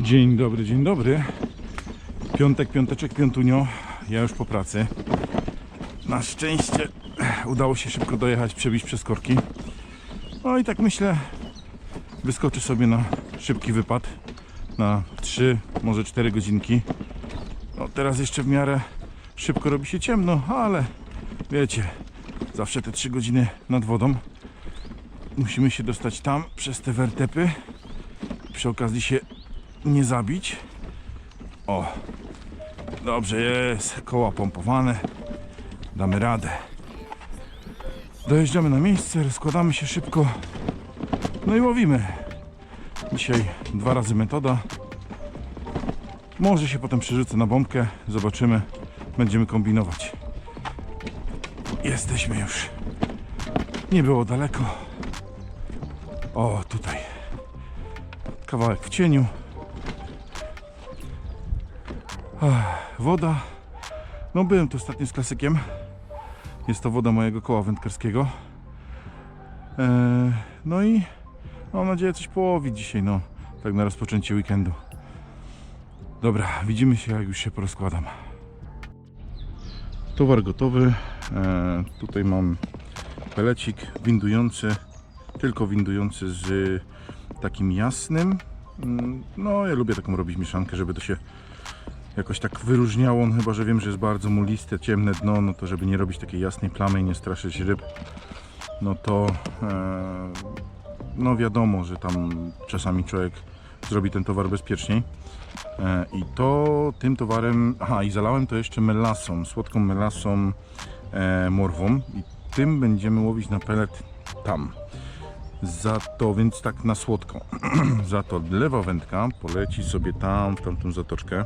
Dzień dobry, dzień dobry. Piątek, piąteczek, piątunio. Ja już po pracy. Na szczęście udało się szybko dojechać, przebić przez korki. No i tak myślę, wyskoczy sobie na szybki wypad na 3, może 4 godzinki. No teraz jeszcze w miarę szybko robi się ciemno, ale wiecie, zawsze te 3 godziny nad wodą. Musimy się dostać tam przez te wertepy. Przy okazji się nie zabić. O, dobrze jest, koła pompowane. Damy radę. Dojeżdżamy na miejsce, rozkładamy się szybko. No i łowimy. Dzisiaj dwa razy metoda. Może się potem przerzucę na bombkę, zobaczymy. Będziemy kombinować. Jesteśmy już. Nie było daleko. O, tutaj. Kawałek w cieniu. Woda. No byłem tu ostatnio z klasykiem. Jest to woda mojego koła wędkarskiego. Eee, no i mam nadzieję coś połowić dzisiaj, no. Tak na rozpoczęcie weekendu. Dobra, widzimy się jak już się porozkładam. Towar gotowy. Eee, tutaj mam pelecik windujący, tylko windujący z takim jasnym. Mm, No, ja lubię taką robić mieszankę, żeby to się jakoś tak wyróżniało. No, chyba, że wiem, że jest bardzo muliste, ciemne dno, no to żeby nie robić takiej jasnej plamy i nie straszyć ryb, no to e, no wiadomo, że tam czasami człowiek zrobi ten towar bezpieczniej. E, I to tym towarem, aha i zalałem to jeszcze melasą, słodką melasą e, morwą i tym będziemy łowić na pelet tam. Za to, więc tak na słodko. Za to lewa wędka poleci sobie tam, w tamtą zatoczkę.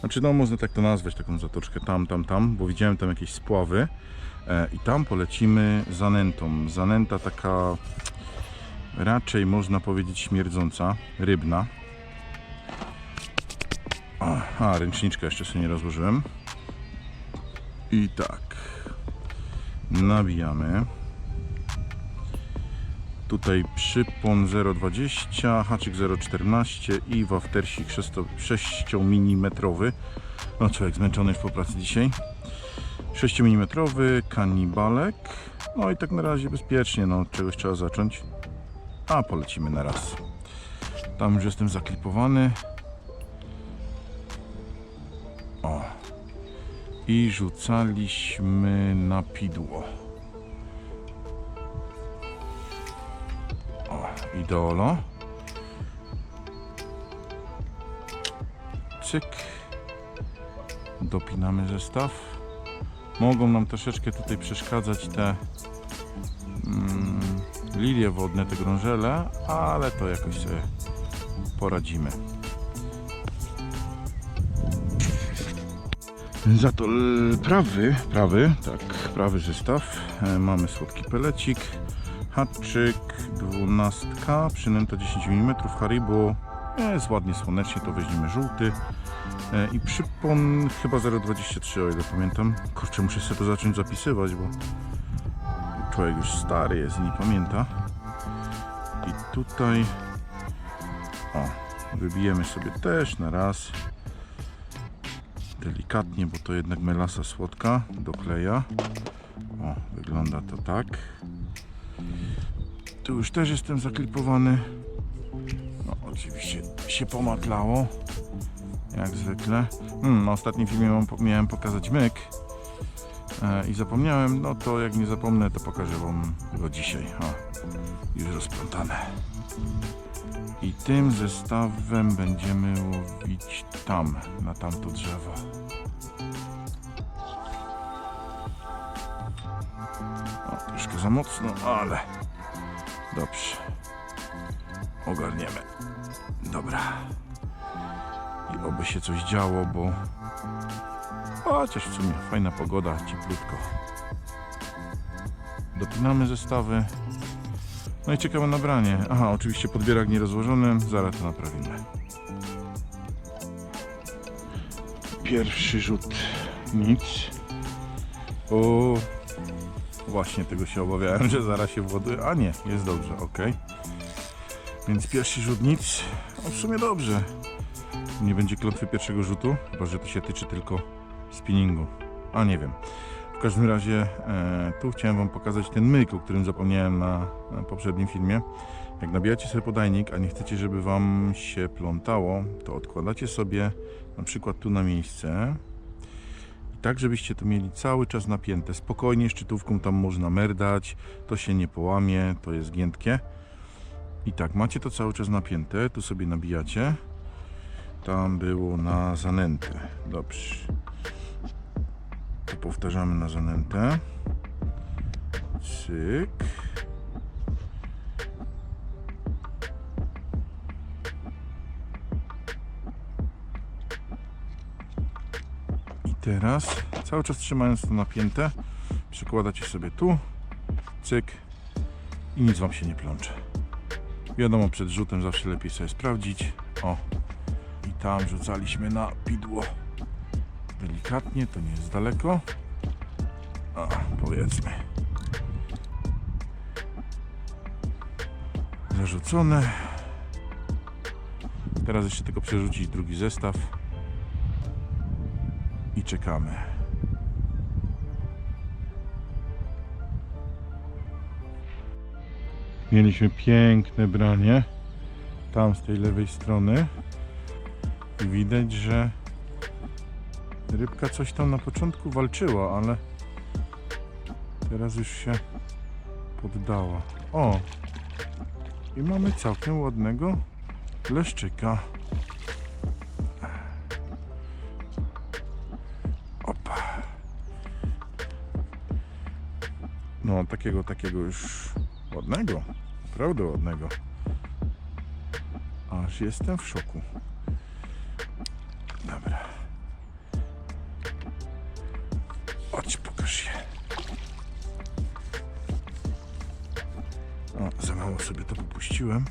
Znaczy, no można tak to nazwać, taką zatoczkę tam, tam, tam, bo widziałem tam jakieś spławy. E, I tam polecimy zanętą. Zanęta taka raczej można powiedzieć śmierdząca, rybna. Aha, ręczniczkę jeszcze sobie nie rozłożyłem. I tak. Nabijamy. Tutaj przypon 0,20, haczyk 0,14 i waftersik 6 mm. No człowiek zmęczony już po pracy dzisiaj. 6 mm kanibalek. No i tak na razie bezpiecznie, no czegoś trzeba zacząć. A polecimy na raz. Tam już jestem zaklipowany. O. I rzucaliśmy na pidło. Idolo. Cyk. Dopinamy zestaw. Mogą nam troszeczkę tutaj przeszkadzać te mm, lilie wodne, te grążele, ale to jakoś sobie poradzimy. Za to prawy, prawy, tak, prawy zestaw. E, mamy słodki pelecik, haczyk, dwunastka, przynęta 10 mm, Haribo. Jest ładnie słonecznie, to weźmiemy żółty. E, I przypon chyba 0,23 o ile pamiętam. Kurczę, muszę sobie to zacząć zapisywać, bo człowiek już stary jest i nie pamięta. I tutaj o, wybijemy sobie też na raz delikatnie, bo to jednak melasa słodka dokleja. O, wygląda to tak. Tu już też jestem zaklipowany. No, oczywiście się pomatlało. Jak zwykle. Hmm, na ostatnim filmie miałem pokazać myk. E, I zapomniałem, no to jak nie zapomnę, to pokażę Wam go dzisiaj. O, już rozplątane. I tym zestawem będziemy łowić tam, na tamto drzewo. O, troszkę za mocno, ale dobrze. Ogarniemy. Dobra. I oby się coś działo, bo chociaż w sumie fajna pogoda, cieplutko. Dopinamy zestawy. No i czekamy na branie. Aha, oczywiście podbierak nierozłożony, zaraz to naprawimy. Pierwszy rzut nic. O, właśnie tego się obawiałem, że zaraz się właduje. A nie, jest dobrze, ok. Więc pierwszy rzut nic. No w sumie dobrze. Nie będzie klątwy pierwszego rzutu, chyba że to się tyczy tylko spinningu. A nie wiem. W każdym razie e, tu chciałem Wam pokazać ten myk, o którym zapomniałem na, na poprzednim filmie. Jak nabijacie sobie podajnik, a nie chcecie, żeby Wam się plątało, to odkładacie sobie na przykład tu na miejsce i tak, żebyście to mieli cały czas napięte. Spokojnie szczytówką tam można merdać, to się nie połamie, to jest giętkie. I tak, macie to cały czas napięte, tu sobie nabijacie. Tam było na zanętę. Dobrze. To powtarzamy na zanętę. Cyk. Teraz, cały czas trzymając to napięte, przykładacie sobie tu, cyk i nic Wam się nie plącze. Wiadomo, przed rzutem zawsze lepiej sobie sprawdzić. O, i tam rzucaliśmy na pidło. Delikatnie, to nie jest daleko. A, powiedzmy. Zarzucone. Teraz jeszcze tylko przerzucić drugi zestaw. I czekamy. Mieliśmy piękne branie. Tam z tej lewej strony. I widać, że rybka coś tam na początku walczyła, ale teraz już się poddała. O! I mamy całkiem ładnego leszczyka. No, takiego, takiego już ładnego. Naprawdę ładnego. Aż jestem w szoku. Dobra. Chodź, pokaż się. O, za mało sobie to popuściłem.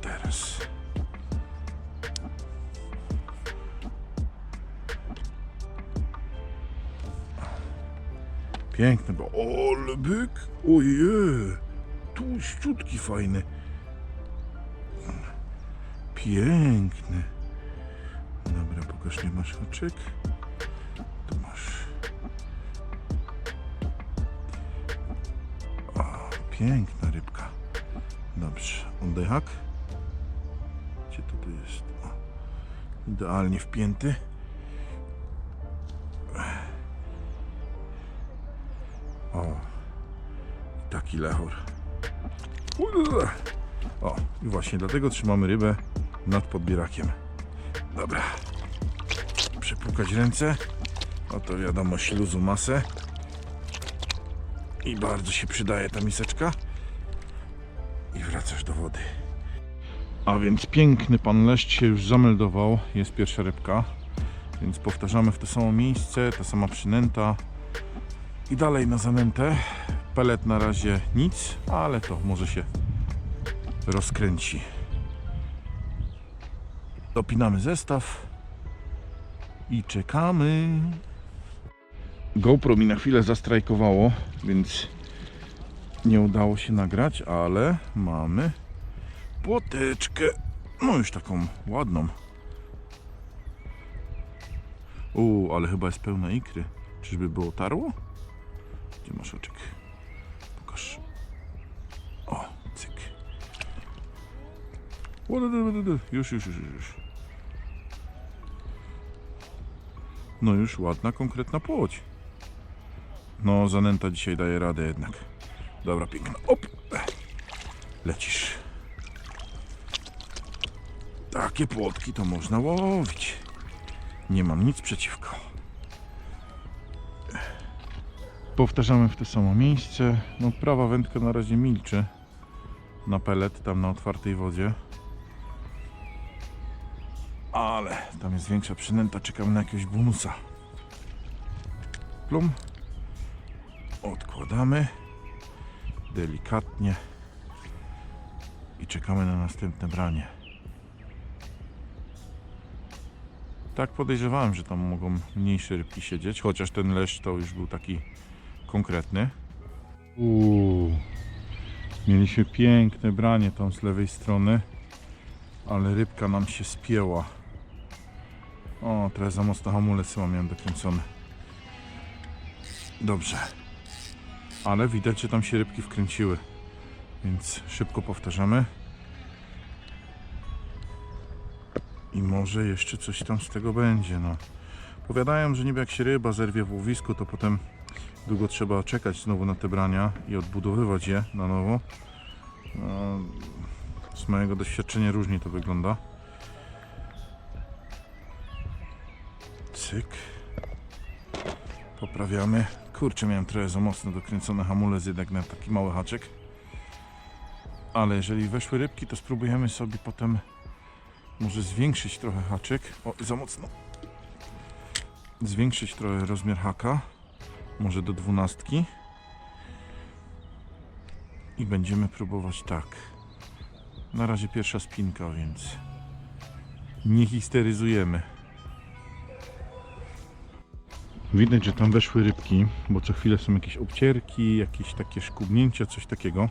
Teraz. Piękny, bo ole byk, ojej, tłuściutki fajny. Piękny. Dobra, pokaż, nie masz haczyk. Tu masz. O, piękna rybka. Dobrze, oddaj. Gdzie to tu jest? O, idealnie wpięty. Taki lechor. O, i właśnie dlatego trzymamy rybę nad podbierakiem. Dobra. Przepłukać ręce. No to wiadomo, śluzu masę. I bardzo się przydaje ta miseczka. I wracasz do wody. A więc piękny pan leszcz się już zameldował. Jest pierwsza rybka. Więc powtarzamy w to samo miejsce, ta sama przynęta. I dalej na zanętę. Pelet na razie nic, ale to może się rozkręci. Dopinamy zestaw i czekamy. GoPro mi na chwilę zastrajkowało, więc nie udało się nagrać, ale mamy płoteczkę. No już taką ładną. U, ale chyba jest pełna ikry. Czyżby było tarło? Gdzie masz oczek? Już, już, już, już. No już ładna, konkretna płoć. No, zanęta dzisiaj daje radę jednak. Dobra, piękna. Op! Lecisz. Takie płotki to można łowić. Nie mam nic przeciwko. Powtarzamy w to samo miejsce. No, prawa wędka na razie milczy. Na pelet, tam na otwartej wodzie. Ale tam jest większa przynęta. Czekamy na jakiegoś bonusa. Plum. Odkładamy. Delikatnie. I czekamy na następne branie. Tak podejrzewałem, że tam mogą mniejsze rybki siedzieć, chociaż ten leszcz to już był taki konkretny. Uuu, Mieliśmy piękne branie tam z lewej strony, ale rybka nam się spięła. O, trochę za mocno hamulec chyba miałem dokręcony. Dobrze. Ale widać, że tam się rybki wkręciły. Więc szybko powtarzamy. I może jeszcze coś tam z tego będzie, no. Powiadają, że niby jak się ryba zerwie w łowisku, to potem długo trzeba czekać znowu na te brania i odbudowywać je na nowo. No, z mojego doświadczenia różnie to wygląda. Cyk. Poprawiamy. Kurczę, miałem trochę za mocno dokręcony hamulec jednak na taki mały haczyk. Ale jeżeli weszły rybki, to spróbujemy sobie potem może zwiększyć trochę haczyk. O, za mocno. Zwiększyć trochę rozmiar haka. Może do dwunastki. I będziemy próbować tak. Na razie pierwsza spinka, więc nie histeryzujemy. Widać, że tam weszły rybki, bo co chwilę są jakieś obcierki, jakieś takie szkubnięcia, coś takiego.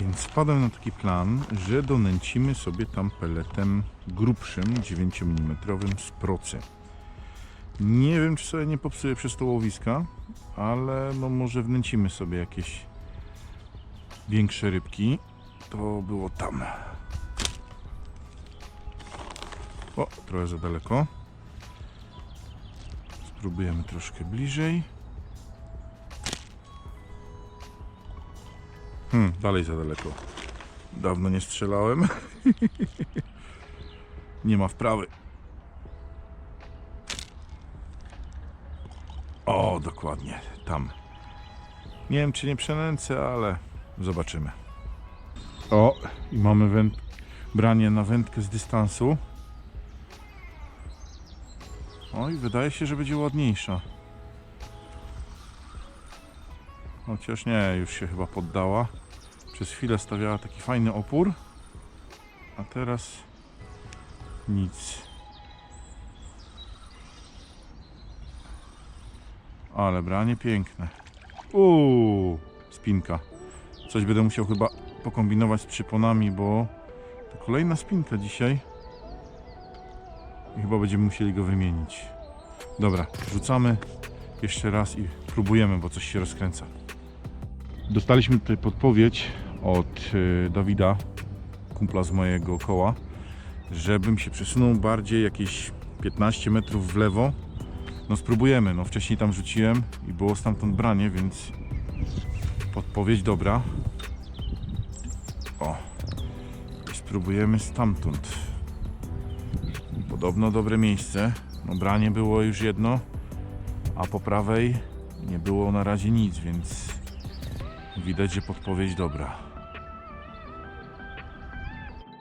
Więc wpadłem na taki plan, że donęcimy sobie tam peletem grubszym, 9 mm z procy. Nie wiem, czy sobie nie popsuję przez to łowiska, ale no może wnęcimy sobie jakieś większe rybki. To było tam. O, trochę za daleko. Spróbujemy troszkę bliżej. Hmm, dalej za daleko. Dawno nie strzelałem. nie ma wprawy. O, dokładnie, tam. Nie wiem, czy nie przenęcę, ale zobaczymy. O, i mamy węd... branie na wędkę z dystansu. Oj, wydaje się, że będzie ładniejsza. Chociaż nie, już się chyba poddała. Przez chwilę stawiała taki fajny opór. A teraz nic. Ale branie piękne. Uuu, spinka. Coś będę musiał chyba pokombinować z przyponami, bo to kolejna spinka dzisiaj. Chyba będziemy musieli go wymienić. Dobra, rzucamy jeszcze raz i próbujemy, bo coś się rozkręca. Dostaliśmy tutaj podpowiedź od y, Dawida, kumpla z mojego koła, żebym się przesunął bardziej jakieś 15 metrów w lewo. No spróbujemy, no wcześniej tam rzuciłem i było stamtąd branie, więc podpowiedź dobra. O, spróbujemy stamtąd. Podobno dobre miejsce. No branie było już jedno, a po prawej nie było na razie nic, więc widać, że podpowiedź dobra.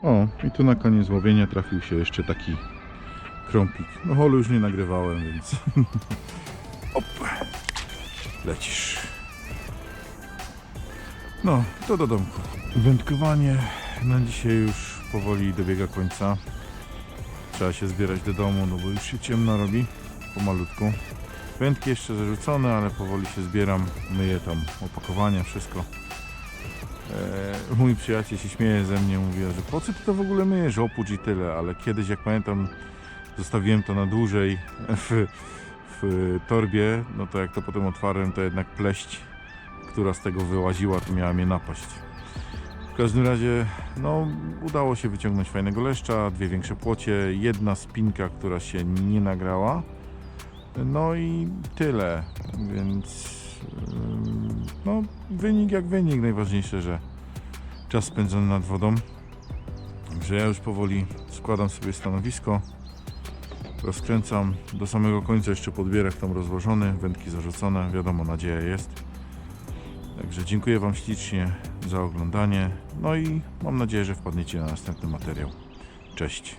O, i tu na koniec łowienia trafił się jeszcze taki krąpik. No holu już nie nagrywałem, więc op, lecisz. No, to do domku. Wędkowanie na dzisiaj już powoli dobiega końca. Trzeba się zbierać do domu, no bo już się ciemno robi pomalutku. Wędki jeszcze zarzucone, ale powoli się zbieram, myję tam opakowania, wszystko. Eee, mój przyjaciel się śmieje ze mnie, mówi, że po co ty to w ogóle myjesz, opłucz i tyle, ale kiedyś jak pamiętam zostawiłem to na dłużej w, w torbie, no to jak to potem otwarłem, to jednak pleść, która z tego wyłaziła, to miała mnie napaść. Każdym razie, no, udało się wyciągnąć fajnego leszcza, dwie większe płocie, jedna spinka, która się nie nagrała. No i tyle, więc no, wynik jak wynik. Najważniejsze, że czas spędzony nad wodą. Że ja już powoli składam sobie stanowisko, rozkręcam do samego końca jeszcze podbierak tam rozłożony, wędki zarzucone, wiadomo, nadzieja jest. Także dziękuję Wam ślicznie za oglądanie. No i mam nadzieję, że wpadniecie na następny materiał. Cześć.